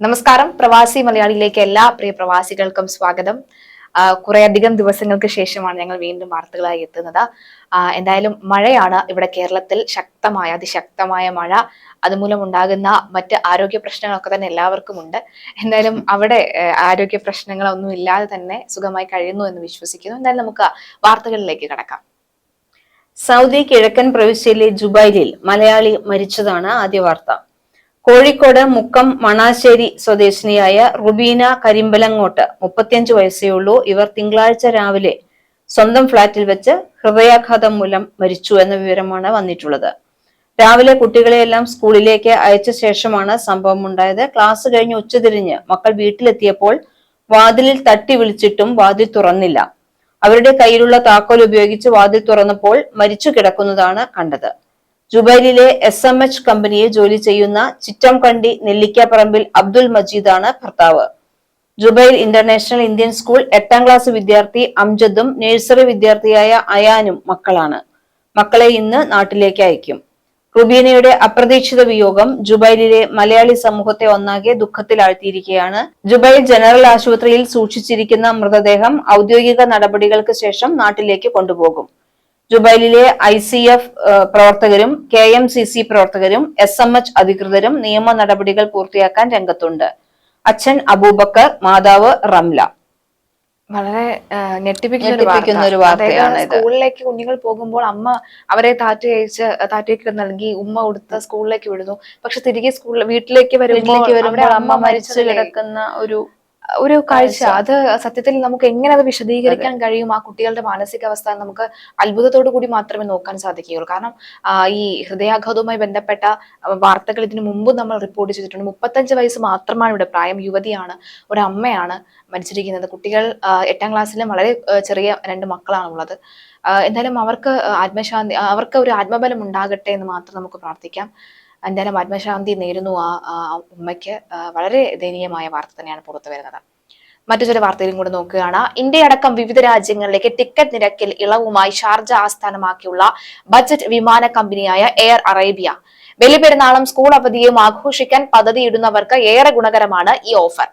നമസ്കാരം. പ്രവാസി മലയാളിയിലേക്ക് എല്ലാ പ്രിയ പ്രവാസികൾക്കും സ്വാഗതം. കുറേയധികം ദിവസങ്ങൾക്ക് ശേഷമാണ് ഞങ്ങൾ വീണ്ടും വാർത്തകളായി എത്തുന്നത്. എന്തായാലും മഴയാണ് ഇവിടെ കേരളത്തിൽ ശക്തമായ അതിശക്തമായ മഴ. അതുമൂലം ഉണ്ടാകുന്ന മറ്റ് ആരോഗ്യ പ്രശ്നങ്ങളൊക്കെ തന്നെ എല്ലാവർക്കും ഉണ്ട്. എന്തായാലും അവിടെ ആരോഗ്യ പ്രശ്നങ്ങളൊന്നും ഇല്ലാതെ തന്നെ സുഖമായി കഴിയുന്നു എന്ന് വിശ്വസിക്കുന്നു. എന്തായാലും നമുക്ക് വാർത്തകളിലേക്ക് കടക്കാം. സൗദി കിഴക്കൻ പ്രവിശ്യയിലെ ജുബൈലിൽ മലയാളി മരിച്ചതാണ് ആദ്യ വാർത്ത. കോഴിക്കോട് മുക്കം മണാശ്ശേരി സ്വദേശിനിയായ റുബീന കരിമ്പലങ്ങോട്ട് മുപ്പത്തിയഞ്ച് വയസ്സേ ഉള്ളൂ. ഇവർ തിങ്കളാഴ്ച രാവിലെ സ്വന്തം ഫ്ളാറ്റിൽ വെച്ച് ഹൃദയാഘാതം മൂലം മരിച്ചു എന്ന വിവരമാണ് വന്നിട്ടുള്ളത്. രാവിലെ കുട്ടികളെയെല്ലാം സ്കൂളിലേക്ക് അയച്ച ശേഷമാണ് സംഭവം ഉണ്ടായത് ക്ലാസ് കഴിഞ്ഞ് ഉച്ചതിരിഞ്ഞ് മക്കൾ വീട്ടിലെത്തിയപ്പോൾ വാതിലിൽ തട്ടി വിളിച്ചിട്ടും വാതിൽ തുറന്നില്ല. അവരുടെ കയ്യിലുള്ള താക്കോൽ ഉപയോഗിച്ച് വാതിൽ തുറന്നപ്പോൾ മരിച്ചു കിടക്കുന്നതാണ് കണ്ടത്. ജുബൈലിലെ എസ് എം എച്ച് കമ്പനിയിൽ ജോലി ചെയ്യുന്ന ചിറ്റംകണ്ടി നെല്ലിക്കാപ്പറമ്പിൽ അബ്ദുൽ മജീദാണ് ഭർത്താവ്. ജുബൈൽ ഇന്റർനാഷണൽ ഇന്ത്യൻ സ്കൂൾ എട്ടാം ക്ലാസ് വിദ്യാർത്ഥി അംജദും നഴ്സറി വിദ്യാർത്ഥിയായ അയാനും മക്കളാണ്. മക്കളെ ഇന്ന് നാട്ടിലേക്ക് അയക്കും. റുബീനയുടെ അപ്രതീക്ഷിത വിയോഗം ജുബൈലിലെ മലയാളി സമൂഹത്തെ ഒന്നാകെ ദുഃഖത്തിലാഴ്ത്തിയിരിക്കുകയാണ്. ജുബൈൽ ജനറൽ ആശുപത്രിയിൽ സൂക്ഷിച്ചിരിക്കുന്ന മൃതദേഹം ഔദ്യോഗിക നടപടികൾക്ക് ശേഷം നാട്ടിലേക്ക് കൊണ്ടുപോകും. ജുബൈലിലെ ഐ സി എഫ് പ്രവർത്തകരും കെ എം സി സി പ്രവർത്തകരും എസ് എം എച്ച് അധികൃതരും നിയമ നടപടികൾ പൂർത്തിയാക്കാൻ രംഗത്തുണ്ട്. അച്ഛൻ അബൂബക്കർ മാതാവ് റംല. വളരെ ഞെട്ടിപ്പിക്കുന്ന ഒരു വാർത്തയാണ്. സ്കൂളിലേക്ക് കുഞ്ഞുങ്ങൾ പോകുമ്പോൾ അമ്മ അവരെ താറ്റ അയച്ച് താറ്റയ്ക്ക് നൽകി ഉമ്മ കൊടുത്ത് സ്കൂളിലേക്ക് വിടുന്നു. പക്ഷെ തിരികെ സ്കൂളിൽ വീട്ടിലേക്ക് വരുമ്പോൾ അമ്മ മരിച്ചു കിടക്കുന്ന ഒരു ഒരു കാഴ്ച. അത് സത്യത്തിൽ നമുക്ക് എങ്ങനെ അത് വിശദീകരിക്കാൻ കഴിയും ആ കുട്ടികളുടെ മാനസികാവസ്ഥ നമുക്ക് അത്ഭുതത്തോടു കൂടി മാത്രമേ നോക്കാൻ സാധിക്കുകയുള്ളൂ. കാരണം ഈ ഹൃദയാഘാതവുമായി ബന്ധപ്പെട്ട വാർത്തകൾ ഇതിനു മുമ്പ് നമ്മൾ റിപ്പോർട്ട് ചെയ്തിട്ടുണ്ട്. മുപ്പത്തഞ്ച് വയസ്സ് മാത്രമാണ് ഇവിടെ പ്രായം. യുവതിയാണ് ഒരു അമ്മയാണ് മരിച്ചിരിക്കുന്നത്. കുട്ടികൾ എട്ടാം ക്ലാസ്സിലും വളരെ ചെറിയ രണ്ട് മക്കളാണുള്ളത്. എന്തായാലും അവർക്ക് ആത്മശാന്തി അവർക്ക് ഒരു ആത്മബലം ഉണ്ടാകട്ടെ എന്ന് മാത്രം നമുക്ക് പ്രാർത്ഥിക്കാം. എന്തായാലും ആത്മശാന്തി നേരുന്നു ആ ഉമ്മയ്ക്ക്. വളരെ ദയനീയമായ വാർത്ത തന്നെയാണ് പുറത്തു വരുന്നത്. മറ്റു ചില വാർത്തയിലും കൂടെ നോക്കുകയാണ്. ഇന്ത്യയടക്കം വിവിധ രാജ്യങ്ങളിലേക്ക് ടിക്കറ്റ് നിരക്കിൽ ഇളവുമായി ഷാർജ ആസ്ഥാനമാക്കിയുള്ള ബജറ്റ് വിമാന കമ്പനിയായ എയർ അറേബ്യ ബലിപെരുന്നാളും സ്കൂൾ അവധിയും ആഘോഷിക്കാൻ പദ്ധതിയിടുന്നവർക്ക് ഏറെ ഗുണകരമാണ് ഈ ഓഫർ.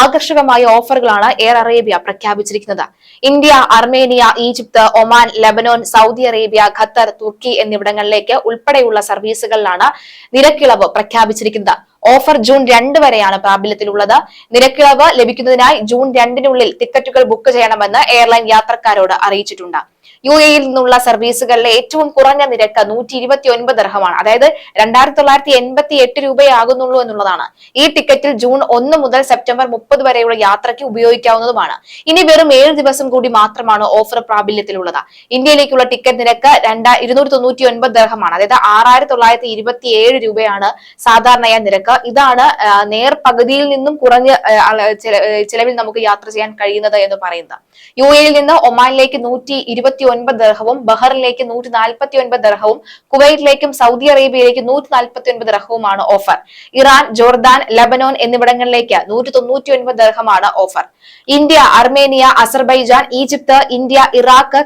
ആകർഷകമായ ഓഫറുകളാണ് എയർ അറേബ്യ പ്രഖ്യാപിച്ചിരിക്കുന്നത്. India Armenia Egypt Oman Lebanon Saudi Arabia Qatar തുർക്കി എന്നിവിടങ്ങളിലേക്ക് ഉൾപ്പെടെയുള്ള സർവീസുകളിലാണ് നിരക്കിളവ് പ്രഖ്യാപിച്ചിരിക്കുന്നത്. ഓഫർ ജൂൺ രണ്ട് വരെയാണ് പ്രാബല്യത്തിലുള്ളത്. നിരക്കിളവ് ലഭിക്കുന്നതിനായി ജൂൺ രണ്ടിനുള്ളിൽ ടിക്കറ്റുകൾ ബുക്ക് ചെയ്യണമെന്ന് എയർലൈൻ യാത്രക്കാരോട് അറിയിച്ചിട്ടുണ്ട്. യു എയിൽ നിന്നുള്ള സർവീസുകളിലെ ഏറ്റവും കുറഞ്ഞ നിരക്ക് നൂറ്റി ഇരുപത്തി ഒൻപത് ദർഹമാണ്. അതായത് രണ്ടായിരത്തി തൊള്ളായിരത്തി എൺപത്തി എട്ട് രൂപയാകുന്നുള്ളൂ എന്നുള്ളതാണ്. ഈ ടിക്കറ്റിൽ ജൂൺ ഒന്ന് മുതൽ സെപ്റ്റംബർ മുപ്പത് വരെയുള്ള യാത്രയ്ക്ക് ഉപയോഗിക്കാവുന്നതുമാണ്. ഇനി വെറും ഏഴ് ദിവസം കൂടി മാത്രമാണ് ഓഫർ പ്രാബല്യത്തിലുള്ളത്. ഇന്ത്യയിലേക്കുള്ള ടിക്കറ്റ് നിരക്ക് രണ്ടാ ഇരുന്നൂറ്റി തൊണ്ണൂറ്റി ഒൻപത് ദർഹമാണ്. അതായത് ആറായിരത്തി തൊള്ളായിരത്തി ഇരുപത്തി ഏഴ് രൂപയാണ് സാധാരണയായ നിരക്ക്. ഇതാണ് നേർ പകുതിയിൽ നിന്നും കുറഞ്ഞ ചിലവിൽ നമുക്ക് യാത്ര ചെയ്യാൻ കഴിയുന്നത് എന്ന് പറയുന്നത്. യു എയിൽ നിന്ന് ഒമാനിലേക്ക് നൂറ്റി ഇരുപത്തി ഒൻപത് ദർഹവും ബഹറിലേക്ക് നൂറ്റി നാൽപ്പത്തി ഒൻപത് ദർഹവും കുവൈറ്റിലേക്കും സൗദി അറേബ്യയിലേക്ക് നൂറ്റി നാൽപ്പത്തി ഒൻപത് ദർഹവുമാണ് ഓഫർ. ഇറാൻ ജോർദാൻ ലബനോൻ എന്നിവിടങ്ങളിലേക്ക് നൂറ്റി തൊണ്ണൂറ്റി ഒൻപത് ദർഹമാണ് offer. India Armenia Azerbaijan Egypt India Iraq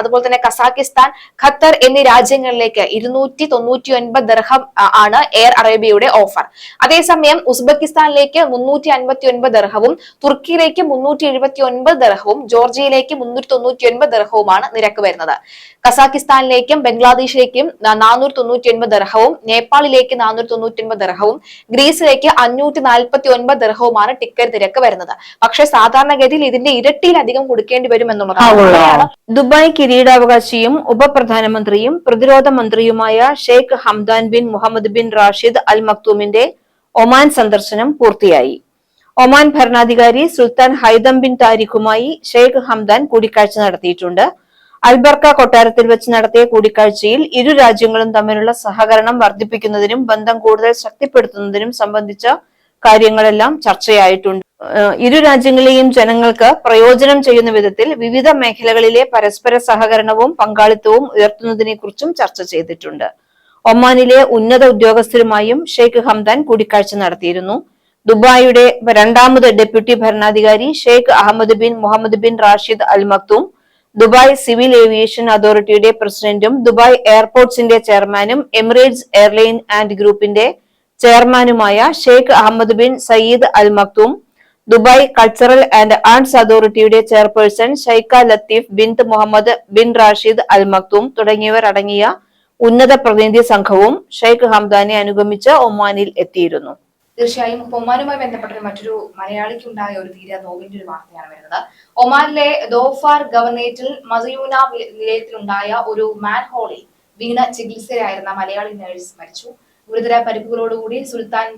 അതുപോലെ തന്നെ കസാക്കിസ്ഥാൻ ഖത്തർ എന്നീ രാജ്യങ്ങളിലേക്ക് ഇരുന്നൂറ്റി തൊണ്ണൂറ്റി ഒൻപത് ദർഹം ആണ് എയർ അറേബ്യയുടെ ഓഫർ. അതേസമയം ഉസ്ബെക്കിസ്ഥാനിലേക്ക് മുന്നൂറ്റി അൻപത്തി ഒൻപത് ദർഹവും തുർക്കിയിലേക്ക് മുന്നൂറ്റി എഴുപത്തി ഒൻപത് ദർഹവും ജോർജിയയിലേക്ക് മുന്നൂറ്റി തൊണ്ണൂറ്റി ഒൻപത് ദർഹവുമാണ് നിരക്ക് വരുന്നത്. കസാക്കിസ്ഥാനിലേക്കും ബംഗ്ലാദേശിലേക്കും നാനൂറ്റി തൊണ്ണൂറ്റി ഒൻപത് ദർഹവും നേപ്പാളിലേക്ക് നാനൂറ്റി തൊണ്ണൂറ്റി ഒൻപത് ദർഹവും ഗ്രീസിലേക്ക് അഞ്ഞൂറ്റി നാൽപ്പത്തി ഒൻപത് ദർഹവുമാണ് ടിക്കറ്റ് നിരക്ക് വരുന്നത്. പക്ഷേ സാധാരണഗതിയിൽ ഇതിന്റെ ഇരട്ടിയിലധികം കൊടുക്കേണ്ടി വരും എന്നുള്ളതാണ് ദുബായ് കിരീടാവകാശിയും ഉപപ്രധാനമന്ത്രിയും പ്രതിരോധ മന്ത്രിയുമായ Sheikh Hamdan bin Mohammed bin Rashid Al മക്തൂമിന്റെ Oman സന്ദർശനം പൂർത്തിയായി. ഒമാൻ ഭരണാധികാരി സുൽത്താൻ ഹൈദം ബിൻ താരിഖുമായി ഷെയ്ഖ് ഹംദാൻ കൂടിക്കാഴ്ച നടത്തിയിട്ടുണ്ട്. അൽബർക്ക കൊട്ടാരത്തിൽ വെച്ച് നടത്തിയ കൂടിക്കാഴ്ചയിൽ ഇരു രാജ്യങ്ങളും തമ്മിലുള്ള സഹകരണം വർദ്ധിപ്പിക്കുന്നതിനും ബന്ധം കൂടുതൽ ശക്തിപ്പെടുത്തുന്നതിനും സംബന്ധിച്ച കാര്യങ്ങളെല്ലാം ചർച്ചയായിട്ടുണ്ട്. ഇരു രാജ്യങ്ങളെയും ജനങ്ങൾക്ക് പ്രയോജനം ചെയ്യുന്ന വിധത്തിൽ വിവിധ മേഖലകളിലെ പരസ്പര സഹകരണവും പങ്കാളിത്തവും ഉയർത്തുന്നതിനെ കുറിച്ചും ചർച്ച ചെയ്തിട്ടുണ്ട്. ഒമാനിലെ ഉന്നത ഉദ്യോഗസ്ഥരുമായും ഷെയ്ഖ് ഹംദാൻ കൂടിക്കാഴ്ച നടത്തിയിരുന്നു. ദുബായിയുടെ രണ്ടാമത് ഡെപ്യൂട്ടി ഭരണാധികാരി Sheikh Ahmed bin Mohammed bin Rashid Al Maktoum Dubai civil aviation അതോറിറ്റിയുടെ പ്രസിഡന്റും ദുബായ് എയർപോർട്ട്സിന്റെ ചെയർമാനും എമിറേറ്റ്സ് എയർലൈൻ ആൻഡ് ഗ്രൂപ്പിന്റെ ചെയർമാനുമായ Sheikh Ahmed bin Saeed Al Maktoum Dubai cultural and arts അതോറിറ്റിയുടെ chairperson Sheikha Latifa bint Mohammed bin Rashid Al Maktoum തുടങ്ങിയവർ അടങ്ങിയ ഉന്നത പ്രതിനിധി സംഘവും ഷെയ്ഖ് ഹംദാനെ അനുഗമിച്ച് ഒമാനിൽ എത്തിയിരുന്നു. തീർച്ചയായും ഒമാനുമായി ബന്ധപ്പെട്ട മറ്റൊരു മലയാളിക്ക് ഉണ്ടായ ഒരു തീരെ നോവിന്റെ ഒരു വാർത്തയാണ് വരുന്നത്. ഒമാനിലെ ദോഫാർ ഗവർണേറ്റിൽ മസയൂന നിലയത്തിലുണ്ടായ ഒരു മാൻ ഹോളിൽ വീണ ചികിത്സയിലായിരുന്ന മലയാളി നഴ്സ് മരിച്ചു. ഗുരുതര പരിക്കുകളോടുകൂടി സുൽത്താൻ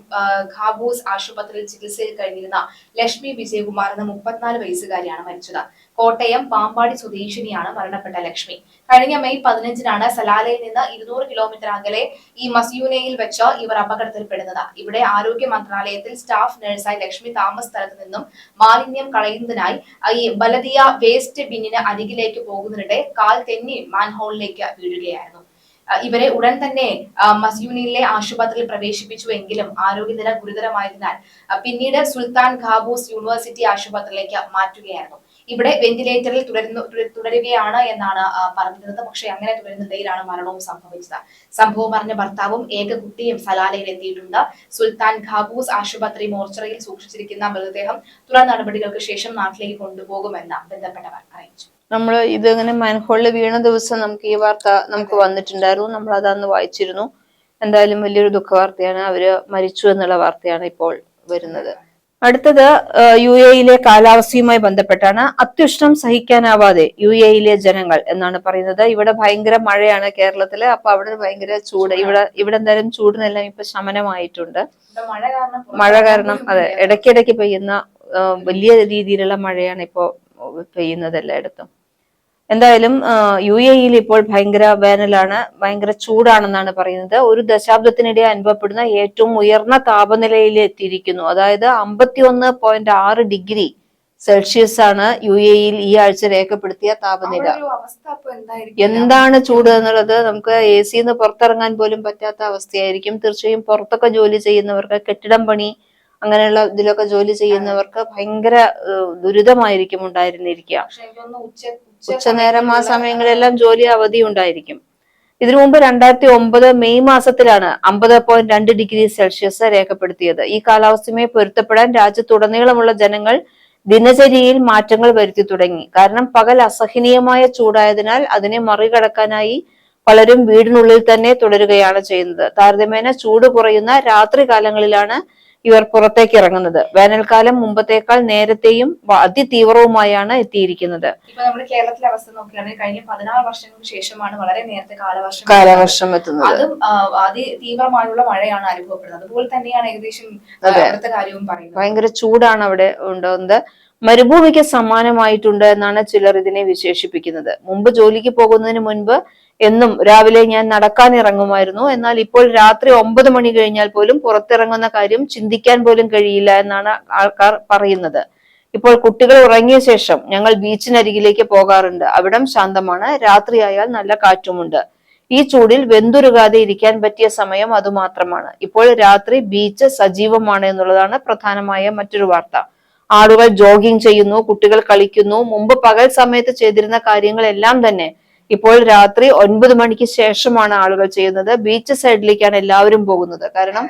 ഖാബൂസ് ആശുപത്രിയിൽ ചികിത്സയിൽ കഴിഞ്ഞിരുന്ന ലക്ഷ്മി വിജയകുമാർ എന്ന മുപ്പത്തിനാല് വയസ്സുകാരിയാണ് മരിച്ചത്. കോട്ടയം പാമ്പാടി സ്വദേശിനിയാണ് മരണപ്പെട്ട ലക്ഷ്മി. കഴിഞ്ഞ മെയ് പതിനഞ്ചിനാണ് സലാലയിൽ നിന്ന് ഇരുന്നൂറ് കിലോമീറ്റർ അകലെ ഈ മസ്യൂനയിൽ വെച്ച് ഇവർ അപകടത്തിൽപ്പെടുന്നത്. ഇവിടെ ആരോഗ്യ മന്ത്രാലയത്തിൽ സ്റ്റാഫ് നഴ്സായി ലക്ഷ്മി താമസ സ്ഥലത്ത് നിന്നും മാലിന്യം കളയുന്നതിനായി ഈ ബലദിയ വേസ്റ്റ് ബിന്നിന് അരികിലേക്ക് പോകുന്നതിനിടെ കാൽ തെന്നി മാൻഹോളിലേക്ക് വീഴുകയായിരുന്നു. ഇവരെ ഉടൻ തന്നെ മസ്യൂനിലെ ആശുപത്രിയിൽ പ്രവേശിപ്പിച്ചുവെങ്കിലും ആരോഗ്യനില ഗുരുതരമായതിനാൽ പിന്നീട് സുൽത്താൻ ഖാബൂസ് യൂണിവേഴ്സിറ്റി ആശുപത്രിയിലേക്ക് മാറ്റുകയായിരുന്നു. ഇവിടെ വെന്റിലേറ്ററിൽ തുടരുന്നു തുടരുകയാണ് എന്നാണ് പറഞ്ഞിരുന്നത്. പക്ഷേ അങ്ങനെ തുടരുന്നിടയിലാണ് മരണവും സംഭവിച്ചത്. സംഭവം അറിഞ്ഞ ഭർത്താവും ഏക കുട്ടിയും സലാലയിൽ എത്തിയിട്ടുണ്ട്. സുൽത്താൻ ഖാബൂസ് ആശുപത്രി മോർച്ചറിയിൽ സൂക്ഷിച്ചിരിക്കുന്ന മൃതദേഹം തുടർ നടപടികൾക്ക് ശേഷം നാട്ടിലേക്ക് കൊണ്ടുപോകുമെന്ന് ബന്ധപ്പെട്ടവർ അറിയിച്ചു. നമ്മൾ ഇത് മൻഹോളിൽ മാൻഹോളിൽ വീണ ദിവസം നമുക്ക് ഈ വാർത്ത നമുക്ക് വന്നിട്ടുണ്ടായിരുന്നു. നമ്മൾ അതന്ന് വായിച്ചിരുന്നു. എന്തായാലും വലിയൊരു ദുഃഖവാർത്തയാണ്. അവർ മരിച്ചു എന്നുള്ള വാർത്തയാണ് ഇപ്പോൾ വരുന്നത്. അടുത്തത് യു എയിലെ കാലാവസ്ഥയുമായി ബന്ധപ്പെട്ടാണ്. അത്യുഷ്ണം സഹിക്കാനാവാതെ യു എയിലെ ജനങ്ങൾ എന്നാണ് പറയുന്നത്. ഇവിടെ ഭയങ്കര മഴയാണ് കേരളത്തിൽ. അപ്പൊ അവിടെ ഭയങ്കര ചൂട്. ഇവിടെ ഇവിടെ എന്തായാലും ചൂടിനെല്ലാം ഇപ്പൊ ശമനമായിട്ടുണ്ട്. മഴ കാരണം അതെ ഇടയ്ക്കിടയ്ക്ക് പെയ്യുന്ന വലിയ രീതിയിലുള്ള മഴയാണ് ഇപ്പോ പെയ്യുന്നത് എല്ലായിടത്തും. എന്തായാലും യു എ ഇയിൽ ഇപ്പോൾ ഭയങ്കര വേനലാണ് ഭയങ്കര ചൂടാണെന്നാണ് പറയുന്നത്. ഒരു ദശാബ്ദത്തിനിടെ അനുഭവപ്പെടുന്ന ഏറ്റവും ഉയർന്ന താപനിലയിൽ എത്തിയിരിക്കുന്നു. അതായത് അമ്പത്തിയൊന്ന് പോയിന്റ് ആറ് ഡിഗ്രി സെൽഷ്യസ് ആണ് യു എ ഇയിൽ ഈ ആഴ്ച രേഖപ്പെടുത്തിയ താപനില. എന്താണ് ചൂട് എന്നുള്ളത്? നമുക്ക് എ സിന്ന് പുറത്തിറങ്ങാൻ പോലും പറ്റാത്ത അവസ്ഥയായിരിക്കും. തീർച്ചയായും പുറത്തൊക്കെ ജോലി ചെയ്യുന്നവർക്ക് കെട്ടിടം പണി അങ്ങനെയുള്ള ഇതിലൊക്കെ ജോലി ചെയ്യുന്നവർക്ക് ഭയങ്കര ദുരിതമായിരിക്കും ഉണ്ടായിരുന്നിരിക്കുക. ഉച്ചനേരം ആ സമയങ്ങളിലെല്ലാം ജോലി അവധി ഉണ്ടായിരിക്കും. ഇതിനു മുമ്പ് രണ്ടായിരത്തി ഒമ്പത് മെയ് മാസത്തിലാണ് അമ്പത് പോയിന്റ് രണ്ട് ഡിഗ്രി സെൽഷ്യസ് രേഖപ്പെടുത്തിയത്. ഈ കാലാവസ്ഥയുമായി പൊരുത്തപ്പെടാൻ രാജ്യത്തുടനീളമുള്ള ജനങ്ങൾ ദിനചര്യയിൽ മാറ്റങ്ങൾ വരുത്തി തുടങ്ങി. കാരണം പകൽ അസഹനീയമായ ചൂടായതിനാൽ അതിനെ മറികടക്കാനായി പലരും വീടിനുള്ളിൽ തന്നെ തുടരുകയാണ് ചെയ്യുന്നത്. താരതമ്യേന ചൂട് കുറയുന്ന രാത്രി കാലങ്ങളിലാണ് ഇവർ പുറത്തേക്ക് ഇറങ്ങുന്നത്. വേനൽക്കാലം മുമ്പത്തേക്കാൾ നേരത്തെയും അതിതീവ്രവുമായാണ് എത്തിയിരിക്കുന്നത്. ഇപ്പൊ നമ്മുടെ കേരളത്തിലെ അവസ്ഥ നോക്കുകയാണെങ്കിൽ കഴിഞ്ഞ പതിനാറ് വർഷങ്ങൾക്ക് ശേഷമാണ് വളരെ നേരത്തെ കാലവർഷം കാലവർഷം എത്തുന്നത്. അതും അതിതീവ്രമായുള്ള മഴയാണ് അനുഭവപ്പെടുന്നത്. അതുപോലെ തന്നെയാണ് ഏകദേശം കാര്യവും പറയുന്നത്. ഭയങ്കര ചൂടാണ് അവിടെ ഉണ്ടാകുന്നത് മരുഭൂമിക്ക് സമാനമായിട്ടുണ്ട് എന്നാണ് ചിലർ ഇതിനെ വിശേഷിപ്പിക്കുന്നത്. മുമ്പ് ജോലിക്ക് പോകുന്നതിന് മുൻപ് എന്നും രാവിലെ ഞാൻ നടക്കാൻ ഇറങ്ങുമായിരുന്നു എന്നാൽ ഇപ്പോൾ രാത്രി ഒമ്പത് മണി കഴിഞ്ഞാൽ പോലും പുറത്തിറങ്ങുന്ന കാര്യം ചിന്തിക്കാൻ പോലും കഴിയില്ല എന്നാണ് ആൾക്കാർ പറയുന്നത്. ഇപ്പോൾ കുട്ടികൾ ഉറങ്ങിയ ശേഷം ഞങ്ങൾ ബീച്ചിനരികിലേക്ക് പോകാറുണ്ട്. അവിടം ശാന്തമാണ്. രാത്രിയായാൽ നല്ല കാറ്റുമുണ്ട്. ഈ ചൂടിൽ വെന്തുരുകാതെ ഇരിക്കാൻ പറ്റിയ സമയം അതുമാത്രമാണ്. ഇപ്പോൾ രാത്രി ബീച്ച് സജീവമാണ് എന്നുള്ളതാണ് പ്രധാനമായ മറ്റൊരു വാർത്ത. ആളുകൾ ജോഗിംഗ് ചെയ്യുന്നു കുട്ടികൾ കളിക്കുന്നു. മുമ്പ് പകൽ സമയത്ത് ചെയ്തിരുന്ന കാര്യങ്ങളെല്ലാം തന്നെ ഇപ്പോൾ രാത്രി ഒൻപത് മണിക്ക് ശേഷമാണ് ആളുകൾ ചെയ്യുന്നത്. ബീച്ച് സൈഡിലേക്കാണ് എല്ലാവരും പോകുന്നത്. കാരണം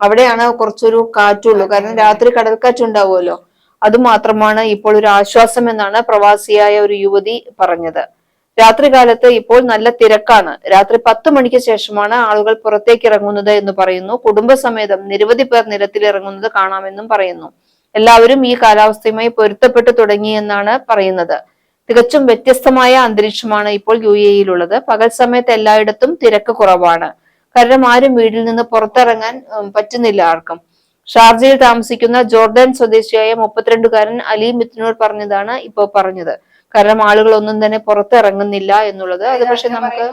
അവിടെയാണ് കുറച്ചൊരു കാറ്റുള്ളൂ. കാരണം രാത്രി കടൽക്കാറ്റുണ്ടാവുമല്ലോ അത് മാത്രമാണ് ഇപ്പോൾ ഒരു ആശ്വാസം എന്നാണ് പ്രവാസിയായ ഒരു യുവതി പറഞ്ഞത്. രാത്രികാലത്ത് ഇപ്പോൾ നല്ല തിരക്കാണ്. രാത്രി പത്ത് മണിക്ക് ശേഷമാണ് ആളുകൾ പുറത്തേക്ക് ഇറങ്ങുന്നത് എന്ന് പറയുന്നു. കുടുംബസമേതം നിരവധി പേർ നിരത്തിൽ ഇറങ്ങുന്നത് കാണാമെന്നും പറയുന്നു. എല്ലാവരും ഈ കാലാവസ്ഥയുമായി പൊരുത്തപ്പെട്ടു തുടങ്ങിയെന്നാണ് പറയുന്നത്. തികച്ചും വ്യത്യസ്തമായ അന്തരീക്ഷമാണ് ഇപ്പോൾ യു എയിലുള്ളത് പകൽ സമയത്ത് എല്ലായിടത്തും തിരക്ക് കുറവാണ്. കാരണം ആരും വീട്ടിൽ നിന്ന് പുറത്തിറങ്ങാൻ പറ്റുന്നില്ല ആർക്കും. ഷാർജയിൽ താമസിക്കുന്ന ജോർദാൻ സ്വദേശിയായ മുപ്പത്തിരണ്ടുകാരൻ അലി മിത്തിനോട് പറഞ്ഞതാണ് ഇപ്പോൾ പറഞ്ഞത്. കാരണം ആളുകൾ ഒന്നും തന്നെ പുറത്തിറങ്ങുന്നില്ല എന്നുള്ളത്. അത് പക്ഷെ നമുക്ക്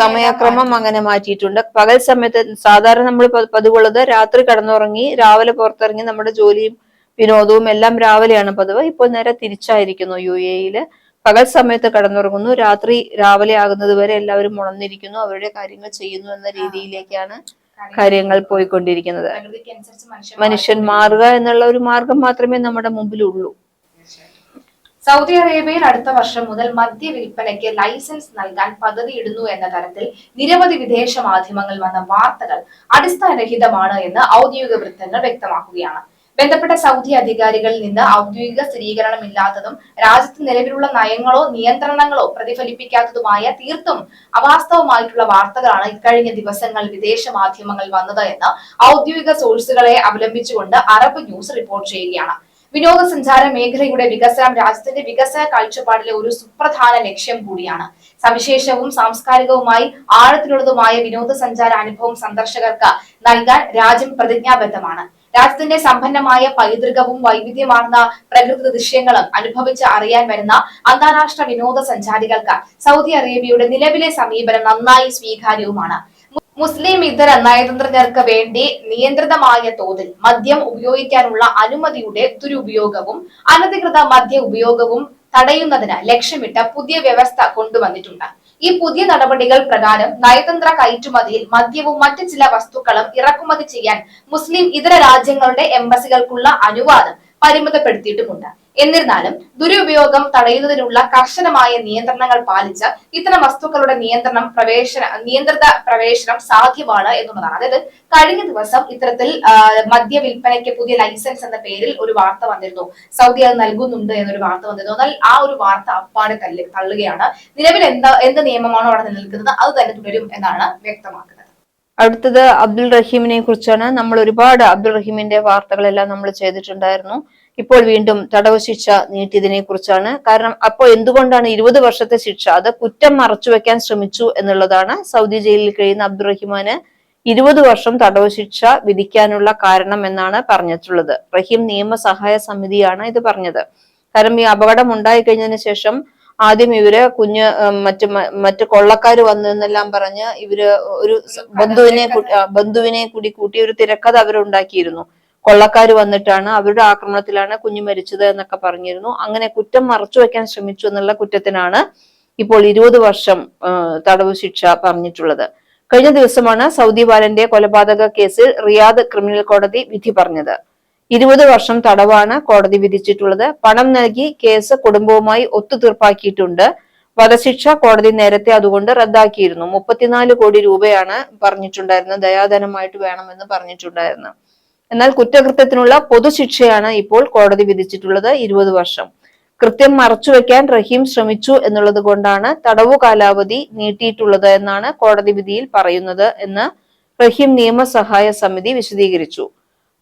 സമയക്രമം അങ്ങനെ മാറ്റിയിട്ടുണ്ട്. പകൽ സമയത്ത് സാധാരണ നമ്മൾ പതിവുള്ളത് രാത്രി കടന്നുറങ്ങി രാവിലെ പുറത്തിറങ്ങി നമ്മുടെ ജോലിയും വിനോദവും എല്ലാം രാവിലെയാണ് പതിവ്. ഇപ്പോൾ നേരെ തിരിച്ചായിരിക്കുന്നു യു എയിൽ പകൽ സമയത്ത് കടന്നുറങ്ങുന്നു. രാത്രി രാവിലെ ആകുന്നത് വരെ എല്ലാവരും ഉണർന്നിരിക്കുന്നു. അവരുടെ കാര്യങ്ങൾ ചെയ്യുന്നു എന്ന രീതിയിലേക്കാണ് കാര്യങ്ങൾ പോയിക്കൊണ്ടിരിക്കുന്നത്. മനുഷ്യൻ മാറുക എന്നുള്ള ഒരു മാർഗം മാത്രമേ നമ്മുടെ മുമ്പിലുള്ളൂ. സൗദി അറേബ്യയിൽ അടുത്ത വർഷം മുതൽ മദ്യ വിൽപ്പനയ്ക്ക് ലൈസൻസ് നൽകാൻ പദ്ധതിയിടുന്നു എന്ന തരത്തിൽ നിരവധി വിദേശ മാധ്യമങ്ങൾ വന്ന വാർത്തകൾ അടിസ്ഥാനരഹിതമാണ് എന്ന് ഔദ്യോഗിക വൃത്തങ്ങൾ വ്യക്തമാക്കുകയാണ്. ബന്ധപ്പെട്ട സൗദി അധികാരികളിൽ നിന്ന് ഔദ്യോഗിക സ്ഥിരീകരണമില്ലാത്തതും രാജ്യത്ത് നിലവിലുള്ള നയങ്ങളോ നിയന്ത്രണങ്ങളോ പ്രതിഫലിപ്പിക്കാത്തതുമായ തീർത്തും അവാസ്തവമായിട്ടുള്ള വാർത്തകളാണ് ഇക്കഴിഞ്ഞ ദിവസങ്ങൾ വിദേശ മാധ്യമങ്ങൾ വന്നത് എന്ന് ഔദ്യോഗിക സോഴ്സുകളെ അവലംബിച്ചുകൊണ്ട് അറബ് ന്യൂസ് റിപ്പോർട്ട് ചെയ്യുകയാണ്. വിനോദസഞ്ചാര മേഖലയുടെ വികസനം രാജ്യത്തിന്റെ വികസന കാഴ്ചപ്പാടിലെ ഒരു സുപ്രധാന ലക്ഷ്യം കൂടിയാണ്. സവിശേഷവും സാംസ്കാരികവുമായി ആഴത്തിലുള്ളതുമായ വിനോദസഞ്ചാര അനുഭവം സന്ദർശകർക്ക് നൽകാൻ രാജ്യം പ്രതിജ്ഞാബദ്ധമാണ്. രാജ്യത്തിന്റെ സമ്പന്നമായ പൈതൃകവും വൈവിധ്യമാർന്ന പ്രകൃതി ദൃശ്യങ്ങളും അനുഭവിച്ച് അറിയാൻ വരുന്ന അന്താരാഷ്ട്ര വിനോദസഞ്ചാരികൾക്ക് സൗദി അറേബ്യയുടെ നിലവിലെ സമീപനം നന്നായി സ്വീകാര്യവുമാണ്. മുസ്ലിം ഇതര നയതന്ത്രജ്ഞർക്ക് വേണ്ടി നിയന്ത്രിതമായ തോതിൽ മദ്യം ഉപയോഗിക്കാനുള്ള അനുമതിയുടെ ദുരുപയോഗവും അനധികൃത മദ്യ ഉപയോഗവും തടയുന്നതിന് ലക്ഷ്യമിട്ട് പുതിയ വ്യവസ്ഥ കൊണ്ടുവന്നിട്ടുണ്ട്. ഈ പുതിയ നടപടികൾ പ്രകാരം നയതന്ത്ര കയറ്റുമതിയിൽ മദ്യവും മറ്റ് ചില വസ്തുക്കളും ഇറക്കുമതി ചെയ്യാൻ മുസ്ലിം ഇതര രാജ്യങ്ങളുടെ എംബസികൾക്കുള്ള അനുവാദം പരിമിതപ്പെടുത്തിയിട്ടുമുണ്ട്. എന്നിരുന്നാലും ദുരുപയോഗം തടയുന്നതിനുള്ള കർശനമായ നിയന്ത്രണങ്ങൾ പാലിച്ച് ഇത്തരം വസ്തുക്കളുടെ നിയന്ത്രണം പ്രവേശന നിയന്ത്രിത പ്രവേശനം സാധ്യമാണ് എന്നുള്ളതാണ്. അതായത് കഴിഞ്ഞ ദിവസം ഇത്തരത്തിൽ മദ്യ വിൽപ്പനയ്ക്ക് പുതിയ ലൈസൻസ് എന്ന പേരിൽ ഒരു വാർത്ത വന്നിരുന്നു. സൗദി അത് നൽകുന്നുണ്ട് എന്നൊരു വാർത്ത വന്നിരുന്നു. എന്നാൽ ആ ഒരു വാർത്ത അപ്പാടെ തള്ളി തള്ളുകയാണ്. നിലവിൽ എന്താ എന്ത് നിയമമാണോ അവിടെ നിലനിൽക്കുന്നത് അത് തന്നെ തുടരും എന്നാണ് വ്യക്തമാക്കുന്നത്. അടുത്തത് അബ്ദുൾ റഹീമിനെ കുറിച്ചാണ് നമ്മൾ ഒരുപാട് അബ്ദുൾ റഹീമിന്റെ വാർത്തകളെല്ലാം നമ്മൾ ചെയ്തിട്ടുണ്ടായിരുന്നു. ഇപ്പോൾ വീണ്ടും തടവ് ശിക്ഷ നീട്ടിയതിനെ കുറിച്ചാണ് കാരണം അപ്പോൾ എന്തുകൊണ്ടാണ് ഇരുപത് വർഷത്തെ ശിക്ഷ? അത് കുറ്റം മറച്ചുവെക്കാൻ ശ്രമിച്ചു എന്നുള്ളതാണ് സൗദി ജയിലിൽ കഴിയുന്ന അബ്ദുറഹിമാന് ഇരുപത് വർഷം തടവ് ശിക്ഷ വിധിക്കാനുള്ള കാരണം എന്നാണ് പറഞ്ഞിട്ടുള്ളത്. റഹീം നിയമസഹായ സമിതിയാണ് ഇത് പറഞ്ഞത്. കാരണം ഈ അപകടം ഉണ്ടായി കഴിഞ്ഞതിന് ശേഷം ആദ്യം ഇവർ കുഞ്ഞ് മറ്റു മറ്റ് കൊള്ളക്കാര് വന്നു എന്നെല്ലാം പറഞ്ഞ് ഇവർ ഒരു ബന്ധുവിനെ ബന്ധുവിനെ കൂടി കൂട്ടി ഒരു തിരക്കഥ അവരുണ്ടാക്കിയിരുന്നു. കൊള്ളക്കാര് വന്നിട്ടാണ് അവരുടെ ആക്രമണത്തിലാണ് കുഞ്ഞു മരിച്ചത് എന്നൊക്കെ പറഞ്ഞിരുന്നു. അങ്ങനെ കുറ്റം മറച്ചു വെക്കാൻ ശ്രമിച്ചു എന്നുള്ള കുറ്റത്തിനാണ് ഇപ്പോൾ ഇരുപത് വർഷം തടവ് ശിക്ഷ പറഞ്ഞിട്ടുള്ളത്. കഴിഞ്ഞ ദിവസമാണ് സൗദി ബാലന്റെ കൊലപാതക കേസിൽ റിയാദ് ക്രിമിനൽ കോടതി വിധി പറഞ്ഞത്. ഇരുപത് വർഷം തടവാണ് കോടതി വിധിച്ചിട്ടുള്ളത്. പണം നൽകി കേസ് കുടുംബവുമായി ഒത്തുതീർപ്പാക്കിയിട്ടുണ്ട്. വധശിക്ഷ കോടതി നേരത്തെ അതുകൊണ്ട് റദ്ദാക്കിയിരുന്നു. മുപ്പത്തിനാല് കോടി രൂപയാണ് പറഞ്ഞിട്ടുണ്ടായിരുന്നത്. ദയാധനമായിട്ട് വേണമെന്ന് പറഞ്ഞിട്ടുണ്ടായിരുന്നു. എന്നാൽ കുറ്റകൃത്യത്തിനുള്ള പൊതുശിക്ഷയാണ് ഇപ്പോൾ കോടതി വിധിച്ചിട്ടുള്ളത് ഇരുപത് വർഷം. കൃത്യം മറച്ചുവെക്കാൻ റഹീം ശ്രമിച്ചു എന്നുള്ളത് കൊണ്ടാണ് തടവു കാലാവധി നീട്ടിയിട്ടുള്ളത് എന്നാണ് കോടതി വിധിയിൽ പറയുന്നത് എന്ന് റഹീം നിയമസഹായ സമിതി വിശദീകരിച്ചു.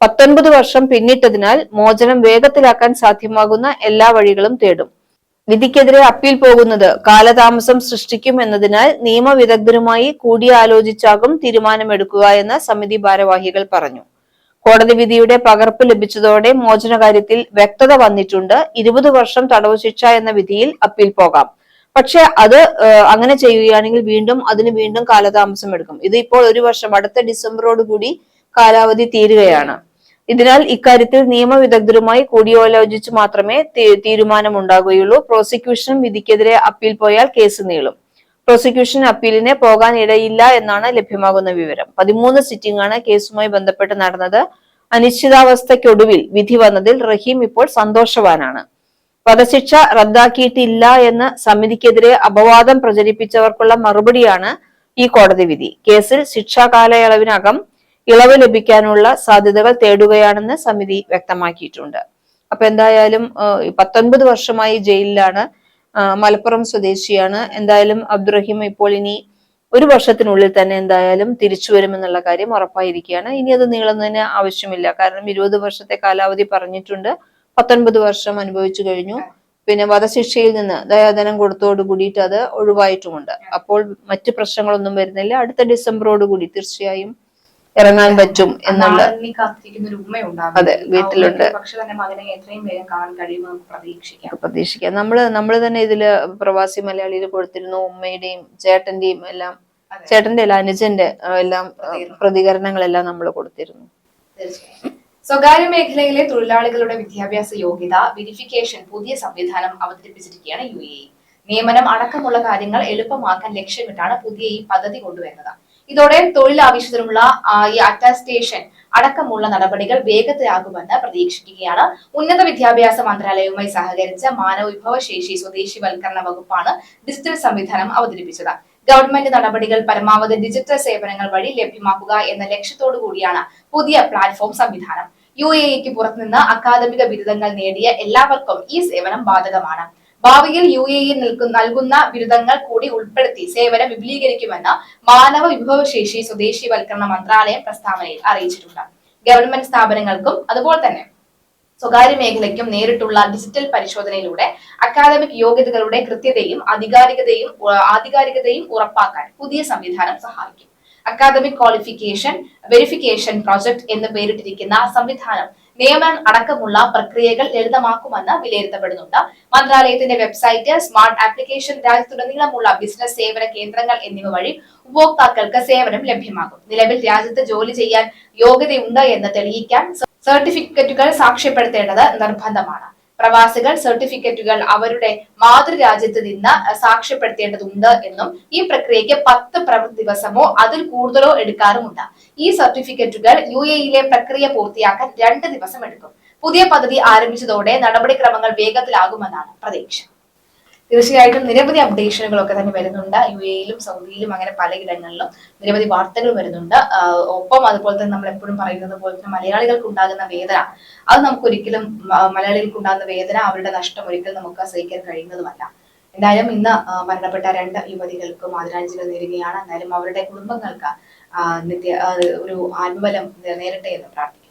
പത്തൊൻപത് വർഷം പിന്നിട്ടതിനാൽ മോചനം വേഗത്തിലാക്കാൻ സാധ്യമാകുന്ന എല്ലാ വഴികളും തേടും. വിധിക്കെതിരെ അപ്പീൽ പോകുന്നത് കാലതാമസം സൃഷ്ടിക്കും എന്നതിനാൽ നിയമവിദഗ്ധരുമായി കൂടിയാലോചിച്ചാകും തീരുമാനമെടുക്കുക എന്ന് സമിതി ഭാരവാഹികൾ പറഞ്ഞു. കോടതി വിധിയുടെ പകർപ്പ് ലഭിച്ചതോടെ മോചന കാര്യത്തിൽ വ്യക്തത വന്നിട്ടുണ്ട്. ഇരുപത് വർഷം തടവ് ശിക്ഷ എന്ന വിധിയിൽ അപ്പീൽ പോകാം. പക്ഷെ അത് അങ്ങനെ ചെയ്യുകയാണെങ്കിൽ വീണ്ടും അതിന് വീണ്ടും കാലതാമസം എടുക്കും. ഇത് ഇപ്പോൾ ഒരു വർഷം അടുത്ത ഡിസംബറോട് കൂടി കാലാവധി തീരുകയാണ്. ഇതിനാൽ ഇക്കാര്യത്തിൽ നിയമവിദഗ്ധരുമായി കൂടിയാലോചിച്ച് മാത്രമേ തീരുമാനമുണ്ടാകുകയുള്ളൂ. പ്രോസിക്യൂഷനും വിധിക്കെതിരെ അപ്പീൽ പോയാൽ കേസ് നീളും. പ്രോസിക്യൂഷൻ അപ്പീലിന് പോകാൻ ഇടയില്ല എന്നാണ് ലഭ്യമാകുന്ന വിവരം. പതിമൂന്ന് സിറ്റിംഗ് ആണ് കേസുമായി ബന്ധപ്പെട്ട് നടന്നത്. അനിശ്ചിതാവസ്ഥയ്ക്കൊടുവിൽ വിധി വന്നതിൽ റഹീം ഇപ്പോൾ സന്തോഷവാനാണ്. വധശിക്ഷ റദ്ദാക്കിയിട്ടില്ല എന്ന് സമിതിക്കെതിരെ അപവാദം പ്രചരിപ്പിച്ചവർക്കുള്ള മറുപടിയാണ് ഈ കോടതി വിധി. കേസിൽ ശിക്ഷാ കാലയളവിനകം ഇളവ് ലഭിക്കാനുള്ള സാധ്യതകൾ തേടുകയാണെന്ന് സമിതി വ്യക്തമാക്കിയിട്ടുണ്ട്. അപ്പൊ എന്തായാലും പത്തൊൻപത് വർഷമായി ജയിലിലാണ് മലപ്പുറം സ്വദേശിയാണ്. എന്തായാലും അബ്ദുറഹീം ഇപ്പോൾ ഇനി ഒരു വർഷത്തിനുള്ളിൽ തന്നെ എന്തായാലും തിരിച്ചു വരുമെന്നുള്ള കാര്യം ഉറപ്പായിരിക്കുകയാണ്. ഇനി അത് നീളുന്നതിന് ആവശ്യമില്ല. കാരണം ഇരുപത് വർഷത്തെ കാലാവധി പറഞ്ഞിട്ടുണ്ട്. പത്തൊൻപത് വർഷം അനുഭവിച്ചു കഴിഞ്ഞു. പിന്നെ വധശിക്ഷയിൽ നിന്ന് ദയാധനം കൊടുത്തോട് കൂടിയിട്ട് അത് ഒഴിവായിട്ടുമുണ്ട്. അപ്പോൾ മറ്റു പ്രശ്നങ്ങളൊന്നും വരുന്നില്ല. അടുത്ത ഡിസംബറോട് കൂടി തീർച്ചയായും ഇറങ്ങാൻ പറ്റും എന്നുള്ള അതെ, വീട്ടിലുണ്ട്. പ്രതീക്ഷിക്കാം. നമ്മൾ നമ്മൾ തന്നെ ഇതിൽ പ്രവാസി മലയാളിയിൽ കൊടുത്തിരുന്നു ഉമ്മയുടെയും ചേട്ടന്റെയും എല്ലാം. ചേട്ടന്റെ അല്ല അനുജന്റെ എല്ലാം പ്രതികരണങ്ങളെല്ലാം നമ്മൾ കൊടുത്തിരുന്നു. സ്വകാര്യ മേഖലയിലെ തൊഴിലാളികളുടെ വിദ്യാഭ്യാസ യോഗ്യത വെരിഫിക്കേഷൻ പുതിയ സംവിധാനം അവതരിപ്പിച്ചിരിക്കുകയാണ് യു എ നിയമനം അടക്കമുള്ള കാര്യങ്ങൾ എളുപ്പമാക്കാൻ ലക്ഷ്യമിട്ടാണ് പുതിയ ഈ പദ്ധതി കൊണ്ടുവരുന്നത്. ഇതോടെ തൊഴിലാവശ്യത്തിനുള്ള ഈ അറ്റാസ്റ്റേഷൻ അടക്കമുള്ള നടപടികൾ വേഗത്തിലാകുമെന്ന് പ്രതീക്ഷിക്കുകയാണ്. ഉന്നത വിദ്യാഭ്യാസ മന്ത്രാലയവുമായി സഹകരിച്ച മാനവ വിഭവശേഷി സ്വദേശിവൽക്കരണ വകുപ്പാണ് ഡിജിറ്റൽ സംവിധാനം അവതരിപ്പിച്ചത്. ഗവൺമെന്റ് നടപടികൾ പരമാവധി ഡിജിറ്റൽ സേവനങ്ങൾ വഴി ലഭ്യമാക്കുക എന്ന ലക്ഷ്യത്തോടു കൂടിയാണ് പുതിയ പ്ലാറ്റ്ഫോം സംവിധാനം. യു എ ഇക്ക് പുറത്തുനിന്ന് അക്കാദമിക ബിരുദങ്ങൾ നേടിയ എല്ലാവർക്കും ഈ സേവനം ബാധകമാണ്. ഭാവിയിൽ യു എ ഇ നൽകുന്ന ബിരുദങ്ങൾ കൂടി ഉൾപ്പെടുത്തി സേവനം വിപുലീകരിക്കുമെന്ന് മാനവ വിഭവശേഷി സ്വദേശിവൽക്കരണ മന്ത്രാലയം പ്രസ്താവനയിൽ അറിയിച്ചിട്ടുണ്ട്. ഗവൺമെന്റ് സ്ഥാപനങ്ങൾക്കും അതുപോലെ തന്നെ സ്വകാര്യ മേഖലയ്ക്കും നേരിട്ടുള്ള ഡിജിറ്റൽ പരിശോധനയിലൂടെ അക്കാദമിക് യോഗ്യതകളുടെ കൃത്യതയും അധികാരികതയും ആധികാരികതയും ഉറപ്പാക്കാൻ പുതിയ സംവിധാനം സഹായിക്കും. അക്കാദമിക് ക്വാളിഫിക്കേഷൻ വെരിഫിക്കേഷൻ പ്രോജക്ട് എന്ന് പേരിട്ടിരിക്കുന്ന സംവിധാനം നിയമനം അടക്കമുള്ള പ്രക്രിയകൾ ലളിതമാക്കുമെന്ന് വിലയിരുത്തപ്പെടുന്നുണ്ട്. മന്ത്രാലയത്തിന്റെ വെബ്സൈറ്റ് സ്മാർട്ട് ആപ്ലിക്കേഷൻ രാജ്യത്തുടനീളമുള്ള ബിസിനസ് സേവന കേന്ദ്രങ്ങൾ എന്നിവ വഴി ഉപഭോക്താക്കൾക്ക് സേവനം ലഭ്യമാകും. നിലവിൽ രാജ്യത്ത് ജോലി ചെയ്യാൻ യോഗ്യതയുണ്ട് എന്ന് തെളിയിക്കാൻ സർട്ടിഫിക്കറ്റുകൾ സാക്ഷ്യപ്പെടുത്തേണ്ടത് നിർബന്ധമാണ്. പ്രവാസികൾ സർട്ടിഫിക്കറ്റുകൾ അവരുടെ മാതൃരാജ്യത്ത് നിന്ന് സാക്ഷ്യപ്പെടുത്തേണ്ടതുണ്ട് എന്നും ഈ പ്രക്രിയയ്ക്ക് പത്ത് പ്രവൃത്തി ദിവസമോ അതിൽ കൂടുതലോ എടുക്കാറുമുണ്ട്. ഈ സർട്ടിഫിക്കറ്റുകൾ യു എയിലെ പ്രക്രിയ പൂർത്തിയാക്കാൻ രണ്ട് ദിവസം എടുക്കും. പുതിയ പദ്ധതി ആരംഭിച്ചതോടെ നടപടിക്രമങ്ങൾ വേഗത്തിലാകുമെന്നാണ് പ്രതീക്ഷ. തീർച്ചയായിട്ടും നിരവധി അപ്ഡേഷനുകളൊക്കെ തന്നെ വരുന്നുണ്ട്. യു എയിലും സൗദിയിലും അങ്ങനെ പലയിടങ്ങളിലും നിരവധി വാർത്തകൾ വരുന്നുണ്ട്. ഒപ്പം അതുപോലെ തന്നെ നമ്മൾ എപ്പോഴും പറയുന്നത് പോലെ തന്നെ മലയാളികൾക്ക് ഉണ്ടാകുന്ന വേദന. അത് നമുക്ക് ഒരിക്കലും മലയാളികൾക്ക് ഉണ്ടാകുന്ന വേദന അവരുടെ നഷ്ടം ഒരിക്കലും നമുക്ക് സഹിക്കാൻ കഴിയുന്നതുമല്ല. എന്തായാലും ഇന്ന് മരണപ്പെട്ട രണ്ട് യുവതികൾക്കും ആദരാഞ്ജലി നേരുകയാണ്. എന്തായാലും അവരുടെ കുടുംബങ്ങൾക്ക് നിത്യ ഒരു ആത്മബലം നേരട്ടെ എന്ന് പ്രാർത്ഥിക്കുന്നു.